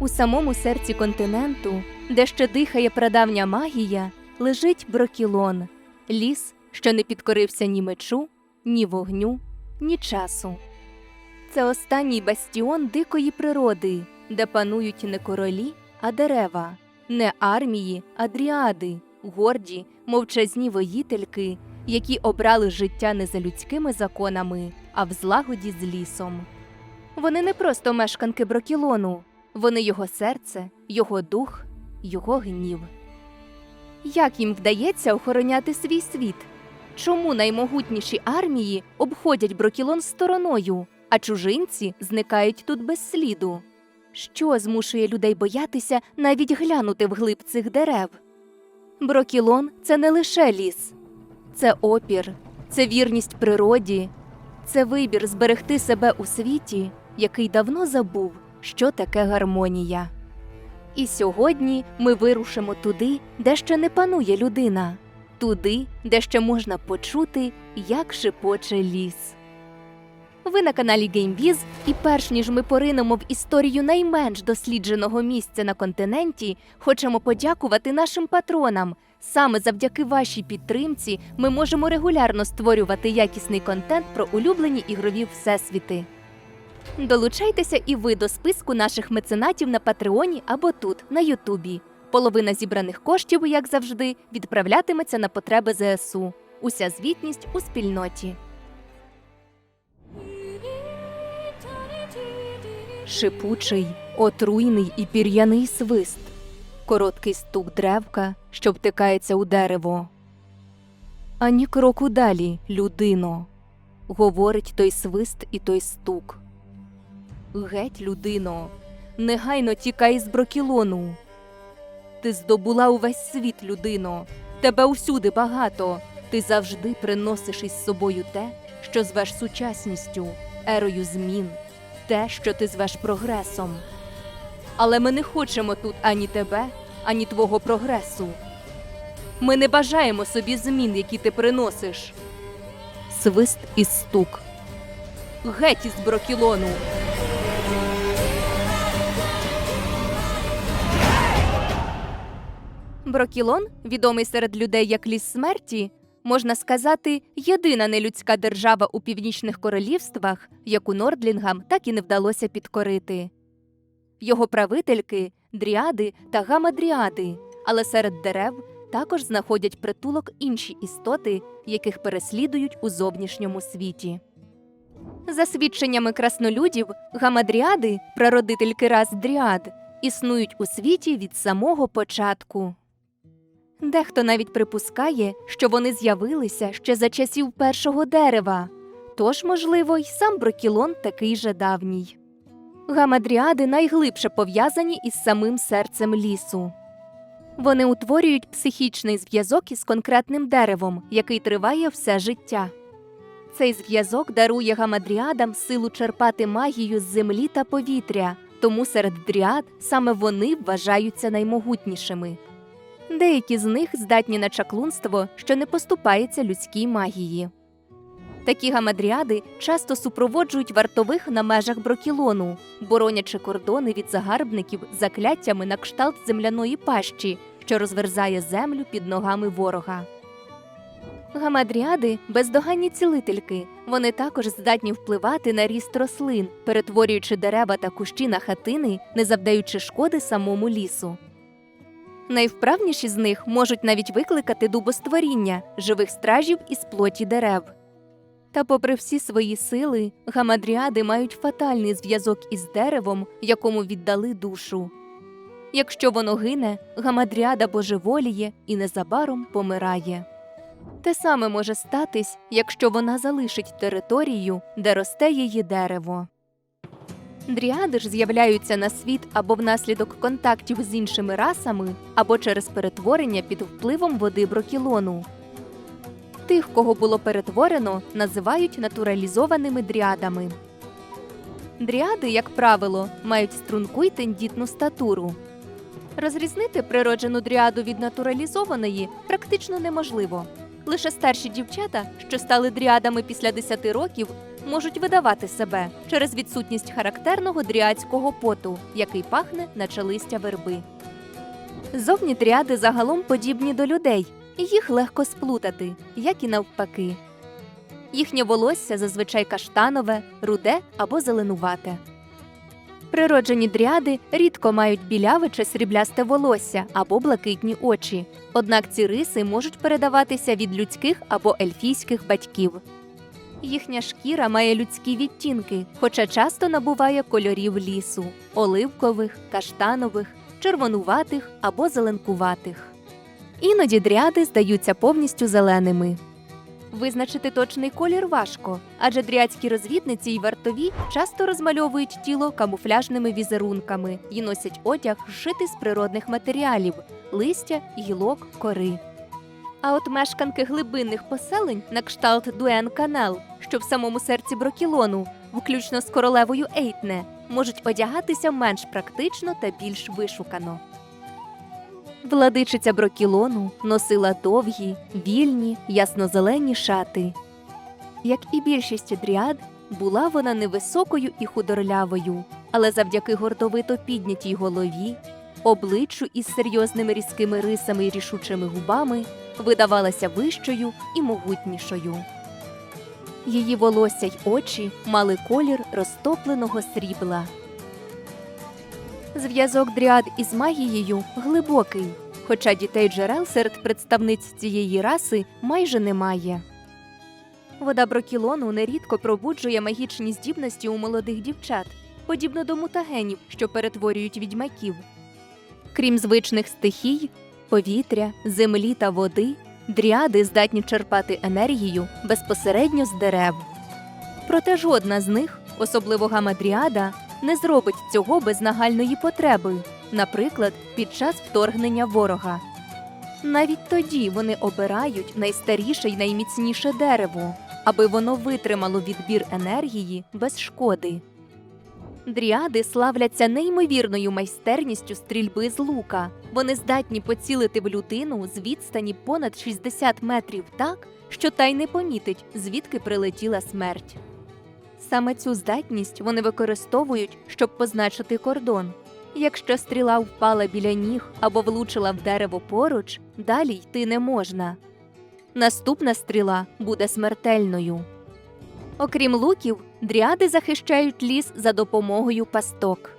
У самому серці континенту, де ще дихає прадавня магія, лежить брокілон, ліс, що не підкорився ні мечу, ні вогню, ні часу. Це останній бастіон дикої природи, де панують не королі, а дерева, не армії, а дріади, горді, мовчазні воїтельки, які обрали життя не за людськими законами, а в злагоді з лісом. Вони не просто мешканки Брокілону, вони його серце, його дух, його гнів. Як їм вдається охороняти свій світ? Чому наймогутніші армії обходять Брокілон стороною, а чужинці зникають тут без сліду? Що змушує людей боятися навіть глянути вглиб цих дерев? Брокілон це не лише ліс, це опір, це вірність природі, це вибір зберегти себе у світі, який давно забув, що таке гармонія. І сьогодні ми вирушимо туди, де ще не панує людина, туди, де ще можна почути, як шепоче ліс. Ви на каналі GameBiz, і перш ніж ми поринемо в історію найменш дослідженого місця на континенті, хочемо подякувати нашим патронам. Саме завдяки вашій підтримці ми можемо регулярно створювати якісний контент про улюблені ігрові всесвіти. Долучайтеся і ви до списку наших меценатів на Патреоні або тут, на Ютубі. Половина зібраних коштів, як завжди, відправлятиметься на потреби ЗСУ. Уся звітність у спільноті. Шипучий, отруйний і пір'яний свист, короткий стук древка, що втикається у дерево. Ані кроку далі, людино, говорить той свист і той стук. Геть, людино, негайно тікай з брокілону. Ти здобула увесь світ, людино, тебе усюди багато. Ти завжди приносиш із собою те, що звеш сучасністю, ерою змін, те, що ти звеш прогресом. Але ми не хочемо тут ані тебе, ані твого прогресу. Ми не бажаємо собі змін, які ти приносиш. Свист і стук. Геть із брокілону. Брокілон, відомий серед людей як ліс смерті, можна сказати, єдина нелюдська держава у північних королівствах, яку Нордлінгам так і не вдалося підкорити. Його правительки дріади та гамадріади, але серед дерев також знаходять притулок інші істоти, яких переслідують у зовнішньому світі. За свідченнями краснолюдів, гамадріади, прародительки рас дріад, існують у світі від самого початку. Дехто навіть припускає, що вони з'явилися ще за часів першого дерева, тож, можливо, й сам Брокілон такий же давній. Гамадріади найглибше пов'язані із самим серцем лісу. Вони утворюють психічний зв'язок із конкретним деревом, який триває все життя. Цей зв'язок дарує гамадріадам силу черпати магію з землі та повітря, тому серед дріад саме вони вважаються наймогутнішими. Деякі з них здатні на чаклунство, що не поступається людській магії. Такі гамадріади часто супроводжують вартових на межах брокілону, боронячи кордони від загарбників закляттями на кшталт земляної пащі, що розверзає землю під ногами ворога. Гамадріади бездоганні цілительки. Вони також здатні впливати на ріст рослин, перетворюючи дерева та кущі на хатини, не завдаючи шкоди самому лісу. Найвправніші з них можуть навіть викликати дубостворіння живих стражів із плоті дерев. Та, попри всі свої сили, гамадріади мають фатальний зв'язок із деревом, якому віддали душу. Якщо воно гине, гамадріада божеволіє і незабаром помирає. Те саме може статись, якщо вона залишить територію, де росте її дерево. Дріади ж з'являються на світ або внаслідок контактів з іншими расами, або через перетворення під впливом води брокілону. Тих, кого було перетворено, називають натуралізованими дріадами. Дріади, як правило, мають струнку й тендітну статуру. Розрізнити природжену дріаду від натуралізованої практично неможливо. Лише старші дівчата, що стали дріадами після 10 років, можуть видавати себе через відсутність характерного дріадського поту, який пахне наче листя верби. Зовні дріади загалом подібні до людей, їх легко сплутати, як і навпаки. Їхнє волосся зазвичай каштанове, руде або зеленувате. Природжені дріади рідко мають біляве чи сріблясте волосся або блакитні очі, однак ці риси можуть передаватися від людських або ельфійських батьків. Їхня шкіра має людські відтінки, хоча часто набуває кольорів лісу оливкових, каштанових, червонуватих або зеленкуватих. Іноді дріади здаються повністю зеленими. Визначити точний колір важко, адже дріадські розвідниці й вартові часто розмальовують тіло камуфляжними візерунками і носять одяг, зшитий з природних матеріалів листя, гілок, кори. А от мешканки глибинних поселень на кшталт Дуен Канал, що в самому серці Брокілону, включно з королевою Ейтне, можуть одягатися менш практично та більш вишукано. Владичиця Брокілону носила довгі, вільні, яснозелені шати. Як і більшість дріад, була вона невисокою і худорлявою, але завдяки гордовито піднятій голові, обличчю із серйозними різкими рисами і рішучими губами видавалася вищою і могутнішою. Її волосся й очі мали колір розтопленого срібла. Зв'язок дріад із магією глибокий, хоча дітей джерел серед представниць цієї раси майже немає. Вода брокілону нерідко пробуджує магічні здібності у молодих дівчат, подібно до мутагенів, що перетворюють відьмаків. Крім звичних стихій, повітря, землі та води, дріади здатні черпати енергію безпосередньо з дерев. Проте жодна з них, особливо гамадріада, не зробить цього без нагальної потреби, наприклад, під час вторгнення ворога. Навіть тоді вони обирають найстаріше й найміцніше дерево, аби воно витримало відбір енергії без шкоди. Дріади славляться неймовірною майстерністю стрільби з лука. Вони здатні поцілити в людину з відстані понад 60 метрів так, що та й не помітить, звідки прилетіла смерть. Саме цю здатність вони використовують, щоб позначити кордон. Якщо стріла впала біля ніг або влучила в дерево поруч, далі йти не можна. Наступна стріла буде смертельною. Окрім луків, дріади захищають ліс за допомогою пасток.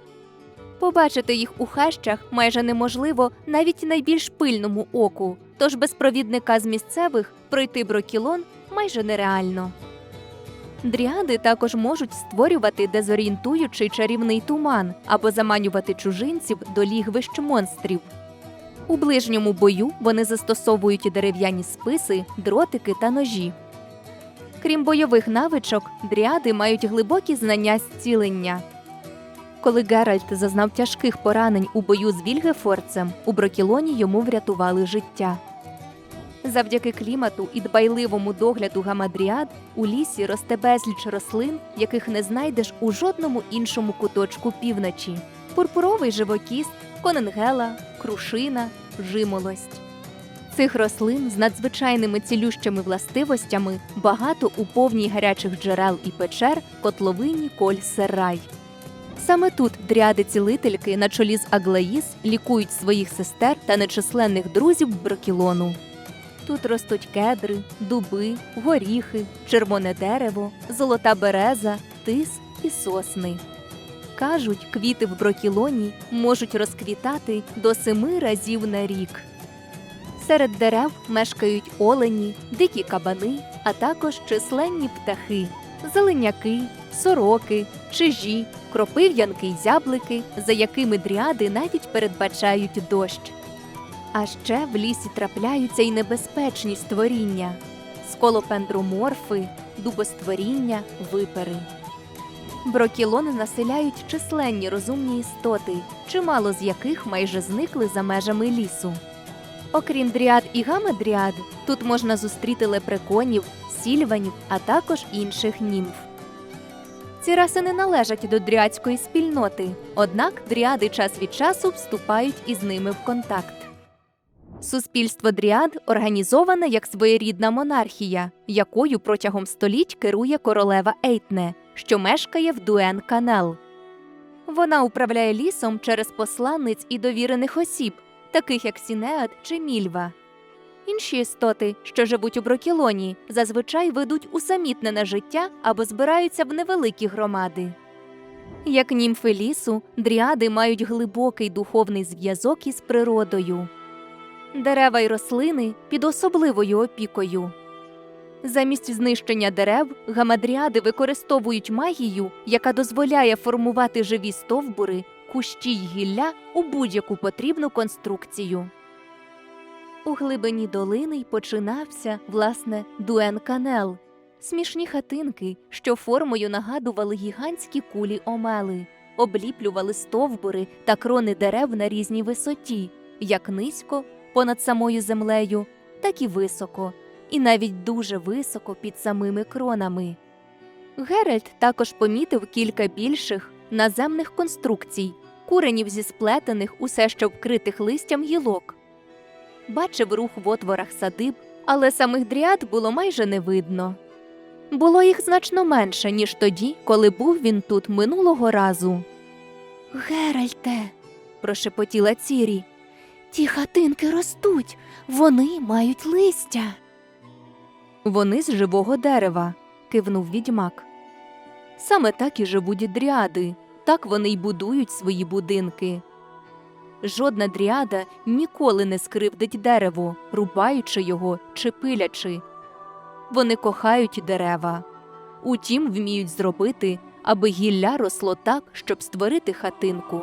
Побачити їх у хащах майже неможливо навіть найбільш пильному оку, тож без провідника з місцевих пройти брокілон майже нереально. Дріади також можуть створювати дезорієнтуючий чарівний туман або заманювати чужинців до лігвищ монстрів. У ближньому бою вони застосовують дерев'яні списи, дротики та ножі. Крім бойових навичок, дріади мають глибокі знання зцілення. Коли Геральт зазнав тяжких поранень у бою з Вільгефорцем, у Брокілоні йому врятували життя. Завдяки клімату і дбайливому догляду гамадріад у лісі росте безліч рослин, яких не знайдеш у жодному іншому куточку півночі: пурпуровий живокіст, конингела, крушина, жимолость. Цих рослин з надзвичайними цілющими властивостями багато у повній гарячих джерел і печер котловині Коль Серрай. Саме тут дріади-цілительки на чолі з Аглаїс лікують своїх сестер та нечисленних друзів Брокілону. Тут ростуть кедри, дуби, горіхи, червоне дерево, золота береза, тис і сосни. Кажуть, квіти в брокілоні можуть розквітати до семи разів на рік. Серед дерев мешкають олені, дикі кабани, а також численні птахи, зеленяки, сороки, чижі, кропив'янки й зяблики, за якими дріади навіть передбачають дощ. А ще в лісі трапляються й небезпечні створіння сколопендроморфи, дубостворіння, випери. Брокілони населяють численні розумні істоти, чимало з яких майже зникли за межами лісу. Окрім дріад і гамадріад, тут можна зустріти лепреконів, сільванів, а також інших німф. Ці раси не належать до дріадської спільноти, однак дріади час від часу вступають із ними в контакт. Суспільство дріад організоване як своєрідна монархія, якою протягом століть керує королева Ейтне, що мешкає в Дуен Канел. Вона управляє лісом через посланниць і довірених осіб, таких як Сінеад чи Мільва. Інші істоти, що живуть у Брокілоні, зазвичай ведуть усамітнене життя або збираються в невеликі громади. Як німфи лісу, дріади мають глибокий духовний зв'язок із природою. Дерева й рослини під особливою опікою. Замість знищення дерев гамадріади використовують магію, яка дозволяє формувати живі стовбури, кущі й гілля у будь-яку потрібну конструкцію. У глибині долини й починався, власне, дуен-канел смішні хатинки, що формою нагадували гігантські кулі омели, обліплювали стовбури та крони дерев на різній висоті, як низько понад самою землею, так і високо, і навіть дуже високо під самими кронами. Геральт також помітив кілька більших наземних конструкцій, куренів зі сплетених, усе ще вкритих листям гілок. Бачив рух в отворах садиб, але самих дріад було майже не видно. Було їх значно менше, ніж тоді, коли був він тут минулого разу. Геральте, прошепотіла Цірі, ті хатинки ростуть, вони мають листя. Вони з живого дерева, кивнув відьмак. Саме так і живуть дріади, так вони й будують свої будинки. Жодна дріада ніколи не скривдить дерево, рубаючи його чи пилячи. Вони кохають дерева. Утім, вміють зробити, аби гілля росло так, щоб створити хатинку.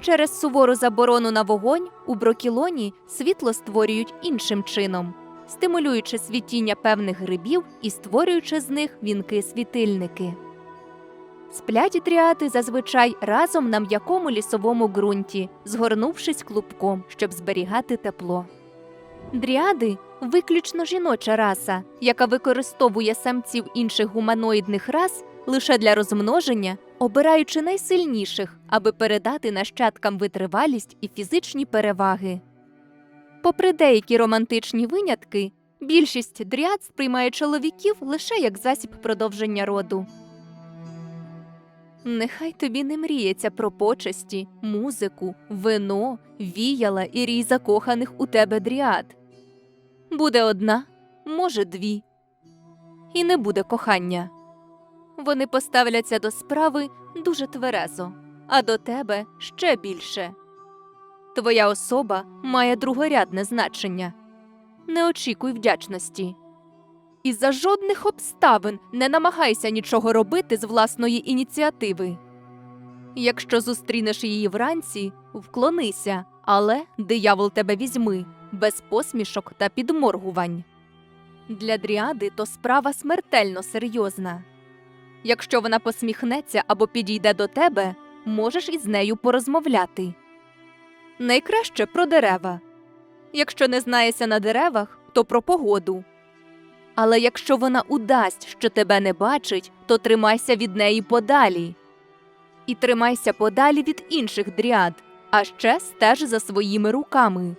Через сувору заборону на вогонь у брокілоні світло створюють іншим чином, стимулюючи світіння певних грибів і створюючи з них вінки-світильники. Сплять тріати зазвичай разом на м'якому лісовому ґрунті, згорнувшись клубком, щоб зберігати тепло. Дріади виключно жіноча раса, яка використовує самців інших гуманоїдних рас лише для розмноження, обираючи найсильніших, аби передати нащадкам витривалість і фізичні переваги. Попри деякі романтичні винятки, більшість дріад сприймає чоловіків лише як засіб продовження роду. Нехай тобі не мріється про почесті, музику, вино, віяла і рій закоханих у тебе дріад. Буде одна, може, дві. І не буде кохання. Вони поставляться до справи дуже тверезо, а до тебе ще більше. Твоя особа має другорядне значення. Не очікуй вдячності. І за жодних обставин не намагайся нічого робити з власної ініціативи. Якщо зустрінеш її вранці, вклонися, але диявол тебе візьми, без посмішок та підморгувань. Для дріади то справа смертельно серйозна. Якщо вона посміхнеться або підійде до тебе, можеш із нею порозмовляти. Найкраще про дерева. Якщо не знаєшся на деревах, то про погоду. Але якщо вона удасть, що тебе не бачить, то тримайся від неї подалі. І тримайся подалі від інших дріад, а ще стеж за своїми руками.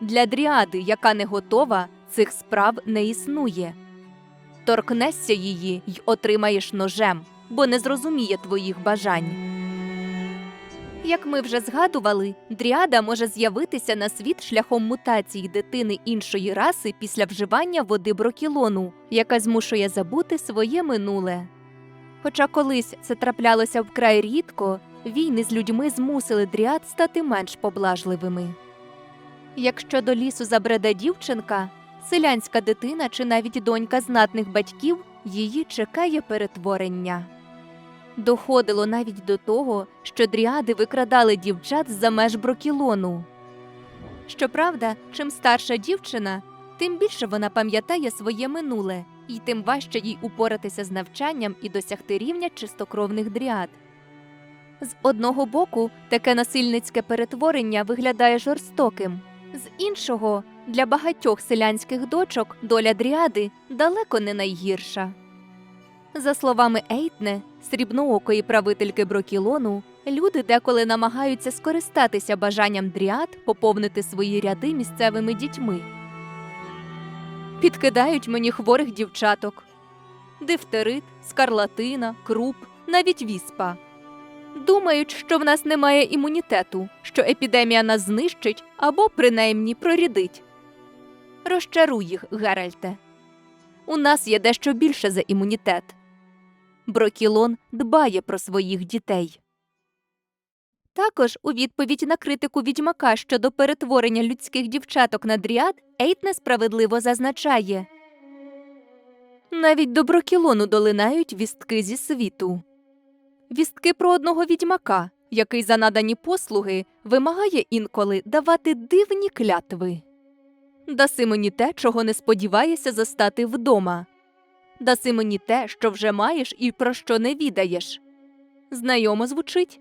Для дріади, яка не готова, цих справ не існує. Торкнешся її й отримаєш ножем, бо не зрозуміє твоїх бажань. Як ми вже згадували, дріада може з'явитися на світ шляхом мутації дитини іншої раси після вживання води брокілону, яка змушує забути своє минуле. Хоча колись це траплялося вкрай рідко, війни з людьми змусили дріад стати менш поблажливими. Якщо до лісу забреде дівчинка, селянська дитина чи навіть донька знатних батьків, її чекає перетворення. Доходило навіть до того, що дріади викрадали дівчат з-за меж брокілону. Щоправда, чим старша дівчина, тим більше вона пам'ятає своє минуле, і тим важче їй упоратися з навчанням і досягти рівня чистокровних дріад. З одного боку, таке насильницьке перетворення виглядає жорстоким, з іншого, для багатьох селянських дочок доля дріади далеко не найгірша. За словами Ейтне, срібноокої правительки Брокілону, Люди деколи намагаються скористатися бажанням дріад поповнити свої ряди місцевими дітьми. Підкидають мені хворих дівчаток. Дифтерит, скарлатина, круп, навіть віспа. Думають, що в нас немає імунітету, що епідемія нас знищить або принаймні прорідить. Розчаруй їх, Геральте. У нас є дещо більше за імунітет. Брокілон дбає про своїх дітей. Також у відповідь на критику відьмака щодо перетворення людських дівчаток на дріад Ейт несправедливо зазначає навіть до Брокілону долинають вістки зі світу. Вістки про одного відьмака, який за надані послуги вимагає інколи давати дивні клятви. Даси мені те, чого не сподіваєшся застати вдома. Даси мені те, що вже маєш і про що не відаєш. Знайомо звучить?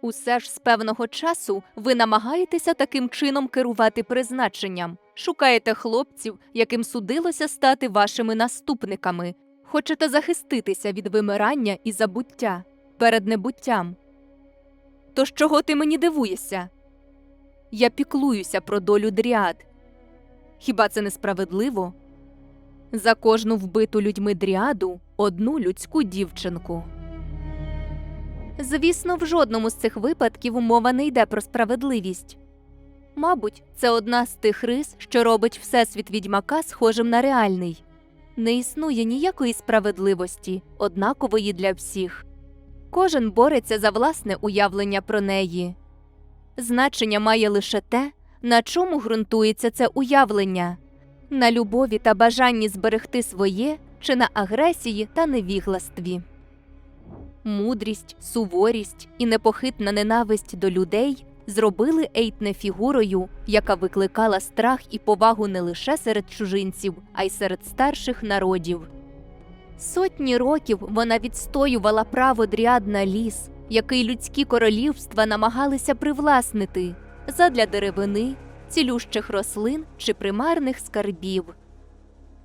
Усе ж з певного часу ви намагаєтеся таким чином керувати призначенням, шукаєте хлопців, яким судилося стати вашими наступниками, хочете захиститися від вимирання і забуття перед небуттям. Тож чого ти мені дивуєшся? Я піклуюся про долю дріад. Хіба це несправедливо? За кожну вбиту людьми дріаду одну людську дівчинку. Звісно, в жодному з цих випадків мова не йде про справедливість. Мабуть, це одна з тих рис, що робить всесвіт відьмака схожим на реальний. Не існує ніякої справедливості, однакової для всіх. Кожен бореться за власне уявлення про неї. Значення має лише те, на чому ґрунтується це уявлення на любові та бажанні зберегти своє чи на агресії та невігластві. Мудрість, суворість і непохитна ненависть до людей зробили Ейтне фігурою, яка викликала страх і повагу не лише серед чужинців, а й серед старших народів. Сотні років вона відстоювала право дріад на ліс, який людські королівства намагалися привласнити задля деревини, цілющих рослин чи примарних скарбів.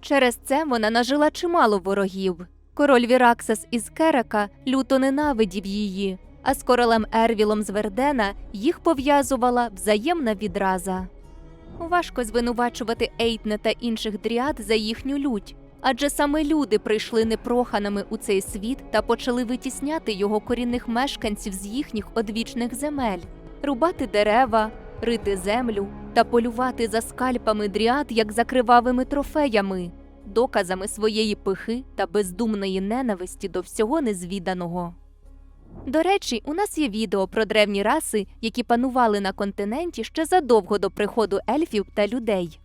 Через це вона нажила чимало ворогів. Король Віраксас із Керека люто ненавидів її, а з королем Ервілом з Вердена їх пов'язувала взаємна відраза. Важко звинувачувати Ейтне та інших дріад за їхню лють, адже саме люди прийшли непроханими у цей світ та почали витісняти його корінних мешканців з їхніх одвічних земель, рубати дерева, рити землю та полювати за скальпами дріад як за кривавими трофеями, доказами своєї пихи та бездумної ненависті до всього незвіданого. До речі, у нас є відео про древні раси, які панували на континенті ще задовго до приходу ельфів та людей.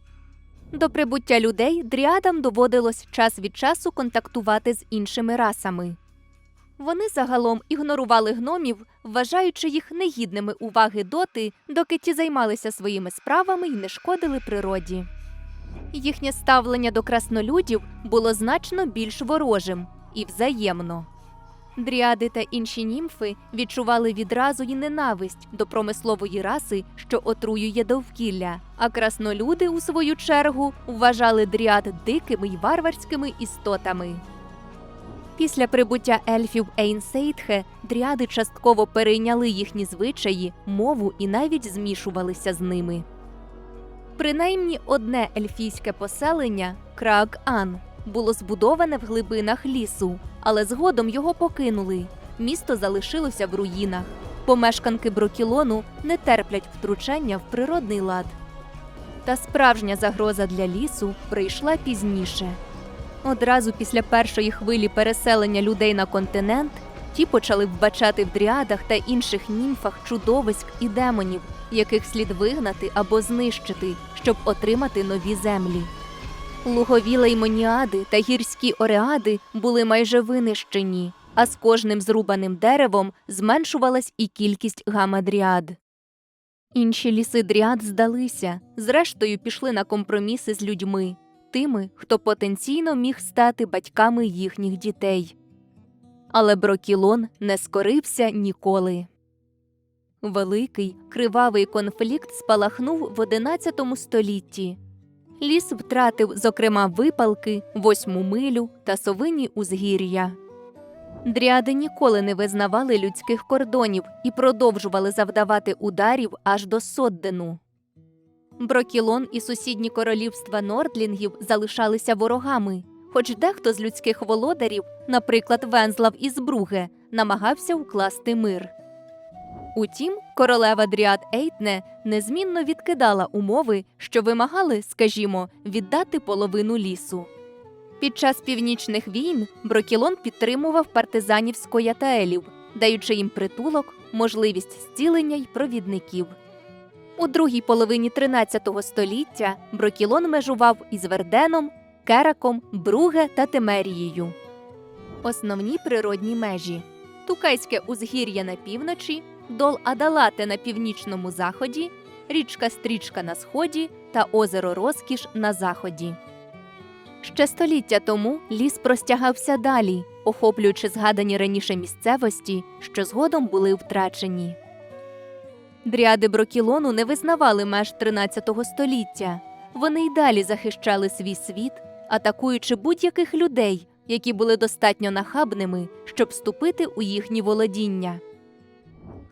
До прибуття людей дріадам доводилось час від часу контактувати з іншими расами. Вони загалом ігнорували гномів, вважаючи їх негідними уваги доти, доки ті займалися своїми справами й не шкодили природі. Їхнє ставлення до краснолюдів було значно більш ворожим і взаємно. Дріади та інші німфи відчували відразу й ненависть до промислової раси, що отруює довкілля, а краснолюди, у свою чергу, вважали дріад дикими й варварськими істотами. Після прибуття ельфів Ейнсейтхе дріади частково перейняли їхні звичаї, мову і навіть змішувалися з ними. Принаймні одне ельфійське поселення Краак-Ан було збудоване в глибинах лісу, але згодом його покинули. Місто залишилося в руїнах. Помешканки Брокілону не терплять втручання в природний лад. Та справжня загроза для лісу прийшла пізніше. Одразу після першої хвилі переселення людей на континент ті почали вбачати в дріадах та інших німфах чудовиськ і демонів, яких слід вигнати або знищити, щоб отримати нові землі. Лугові леймоніади та гірські ореади були майже винищені, а з кожним зрубаним деревом зменшувалась і кількість гамадріад. Інші ліси дріад здалися, зрештою пішли на компроміси з людьми, тими, хто потенційно міг стати батьками їхніх дітей. Але Брокілон не скорився ніколи. Великий кривавий конфлікт спалахнув в XI столітті. Ліс втратив, зокрема, випалки, восьму милю та совині узгір'я. Дріади ніколи не визнавали людських кордонів і продовжували завдавати ударів аж до Соддену. Брокілон і сусідні королівства Нордлінгів залишалися ворогами, хоч дехто з людських володарів, наприклад, Вензлав із Бруге, намагався укласти мир. Утім, королева Дріад Ейтне незмінно відкидала умови, що вимагали, скажімо, віддати половину лісу. Під час північних війн Брокілон підтримував партизанів скоятаелів, даючи їм притулок, можливість зцілення й провідників. У другій половині 13 століття Брокілон межував із Верденом, Кераком, Бруге та Темерією. Основні природні межі Тукайське узгір'я на півночі, дол Адалате на північному заході, річка Стрічка на сході та озеро Розкіш на заході. Ще століття тому ліс простягався далі, охоплюючи згадані раніше місцевості, що згодом були втрачені. Дріади Брокілону не визнавали меж 13 століття. Вони й далі захищали свій світ, атакуючи будь-яких людей, які були достатньо нахабними, щоб вступити у їхні володіння.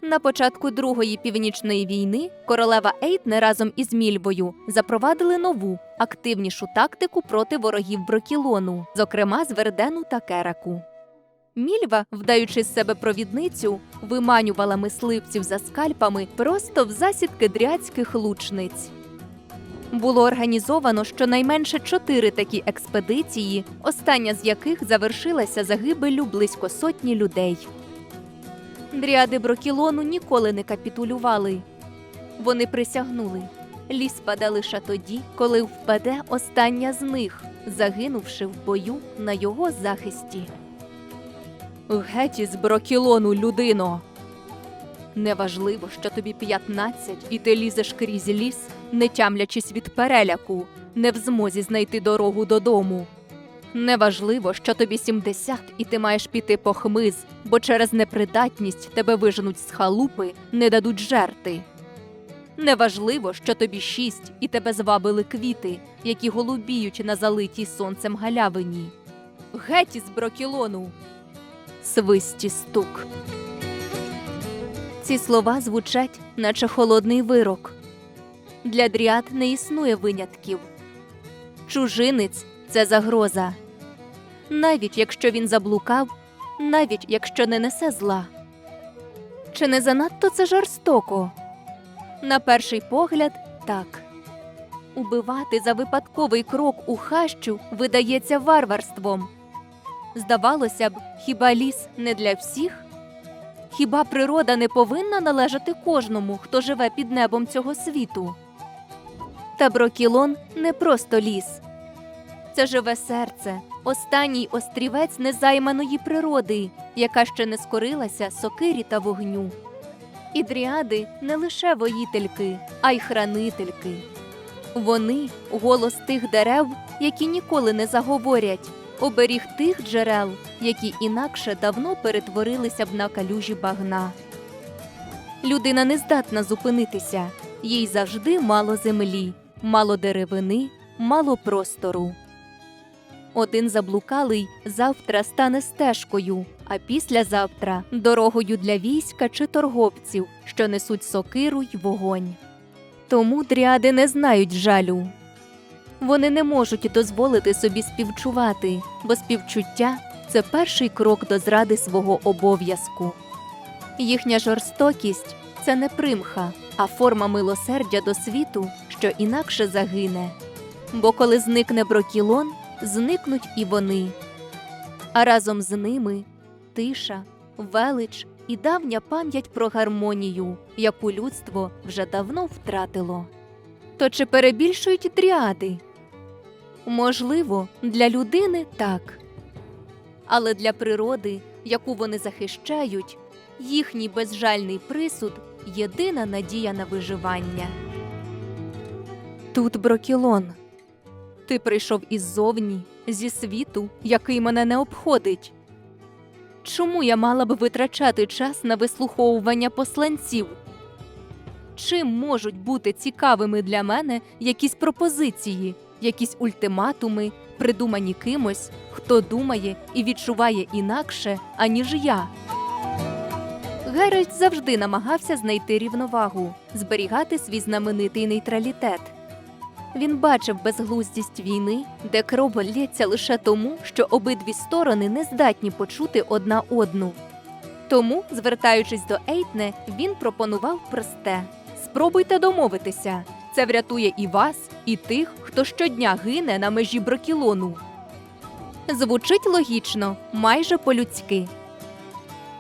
На початку Другої північної війни королева Ейтне разом із Мільбою запровадили нову, активнішу тактику проти ворогів Брокілону, зокрема з Вердену та Кераку. Мільва, вдаючи з себе провідницю, виманювала мисливців за скальпами просто в засідки дряцьких лучниць. Було організовано щонайменше чотири такі експедиції, остання з яких завершилася загибеллю близько сотні людей. Дріади Брокілону ніколи не капітулювали. Вони присягнули. Ліс паде лише тоді, коли впаде остання з них, загинувши в бою на його захисті. Геть із Брокілону, людино. Неважливо, що тобі 15, і ти лізеш крізь ліс, не тямлячись від переляку, не в змозі знайти дорогу додому. Неважливо, що тобі 70, і ти маєш піти по хмиз, бо через непридатність тебе виженуть з халупи, не дадуть жерти. Неважливо, що тобі шість, і тебе звабили квіти, які голубіють на залитій сонцем галявині. Геть із брокілону. Свисті стук. Ці слова звучать, наче холодний вирок. Для дріад не існує винятків. Чужинець це загроза. Навіть якщо він заблукав, навіть якщо не несе зла. Чи не занадто це жорстоко? На перший погляд, так. Убивати за випадковий крок у хащу видається варварством. Здавалося б, хіба ліс не для всіх? Хіба природа не повинна належати кожному, хто живе під небом цього світу? Та Брокілон не просто ліс. Це живе серце, останній острівець незайманої природи, яка ще не скорилася сокирі та вогню. І дріади не лише воїтельки, а й хранительки. Вони голос тих дерев, які ніколи не заговорять, оберіг тих джерел, які інакше давно перетворилися б на калюжі багна. Людина не здатна зупинитися, їй завжди мало землі, мало деревини, мало простору. Один заблукалий завтра стане стежкою, а післязавтра дорогою для війська чи торговців, що несуть сокиру й вогонь. Тому дріади не знають жалю. Вони не можуть дозволити собі співчувати, бо співчуття це перший крок до зради свого обов'язку. Їхня жорстокість це не примха, а форма милосердя до світу, що інакше загине. Бо коли зникне брокілон, зникнуть і вони. А разом з ними тиша, велич і давня пам'ять про гармонію, яку людство вже давно втратило. То чи перебільшують дріади? Можливо, для людини так. Але для природи, яку вони захищають, їхній безжальний присуд єдина надія на виживання. Тут Брокілон. Ти прийшов іззовні, зі світу, який мене не обходить. Чому я мала б витрачати час на вислуховування посланців? Чим можуть бути цікавими для мене якісь пропозиції, якісь ультиматуми, придумані кимось, хто думає і відчуває інакше, аніж я. Геральт завжди намагався знайти рівновагу, зберігати свій знаменитий нейтралітет. Він бачив безглуздість війни, де кров лється лише тому, що обидві сторони не здатні почути одна одну. Тому, звертаючись до Ейтне, він пропонував просте: спробуйте домовитися. Це врятує і вас, і тих, хто щодня гине на межі брокілону. Звучить логічно, майже по-людськи.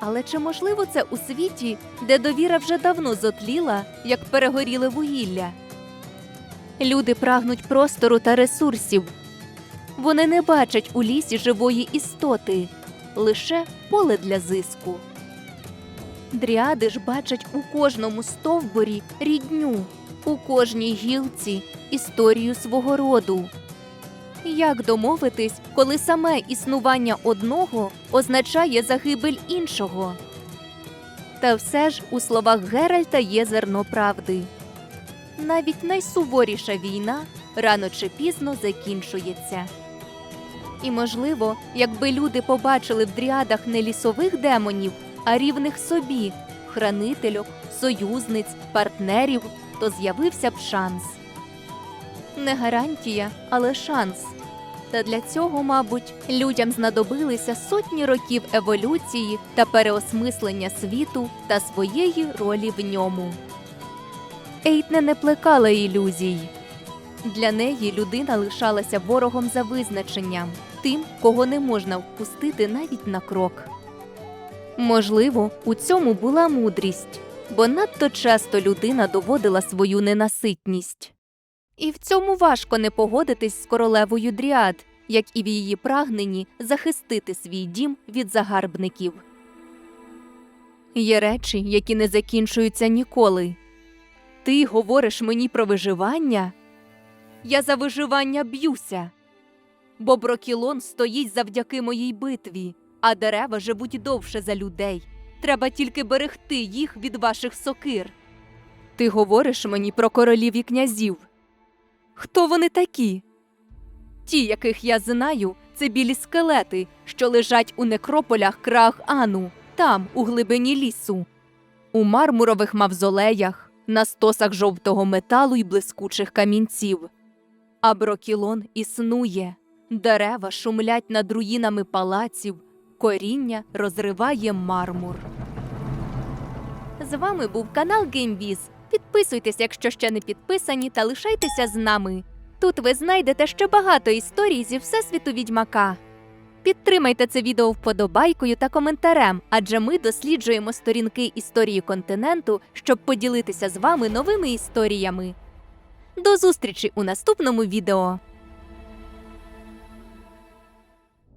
Але чи можливо це у світі, де довіра вже давно зотліла, як перегоріле вугілля? Люди прагнуть простору та ресурсів. Вони не бачать у лісі живої істоти, лише поле для зиску. Дріади ж бачать у кожному стовбурі рідню, у кожній гілці історію свого роду. Як домовитись, коли саме існування одного означає загибель іншого? Та все ж у словах Геральта є зерно правди. Навіть найсуворіша війна рано чи пізно закінчується. І, можливо, якби люди побачили в дріадах не лісових демонів, а рівних собі, хранительок, союзниць, партнерів, то з'явився б шанс. Не гарантія, але шанс. Та для цього, мабуть, людям знадобилися сотні років еволюції та переосмислення світу та своєї ролі в ньому. Ейтне не плекала ілюзій. Для неї людина лишалася ворогом за визначенням, тим, кого не можна впустити навіть на крок. Можливо, у цьому була мудрість, бо надто часто людина доводила свою ненаситність. І в цьому важко не погодитись з королевою Дріад, як і в її прагненні захистити свій дім від загарбників. Є речі, які не закінчуються ніколи. Ти говориш мені про виживання? Я за виживання б'юся. Бо Брокілон стоїть завдяки моїй битві, а дерева живуть довше за людей. Треба тільки берегти їх від ваших сокир. Ти говориш мені про королів і князів. Хто вони такі? Ті, яких я знаю, це білі скелети, що лежать у некрополях крах Ану, там, у глибині лісу, у мармурових мавзолеях, на стосах жовтого металу й блискучих камінців. А брокілон існує, дерева шумлять над руїнами палаців, коріння розриває мармур. З вами був канал GameBiz. Підписуйтесь, якщо ще не підписані, та лишайтеся з нами. Тут ви знайдете ще багато історій зі всесвіту відьмака. Підтримайте це відео вподобайкою та коментарем, адже ми досліджуємо сторінки історії континенту, щоб поділитися з вами новими історіями. До зустрічі у наступному відео!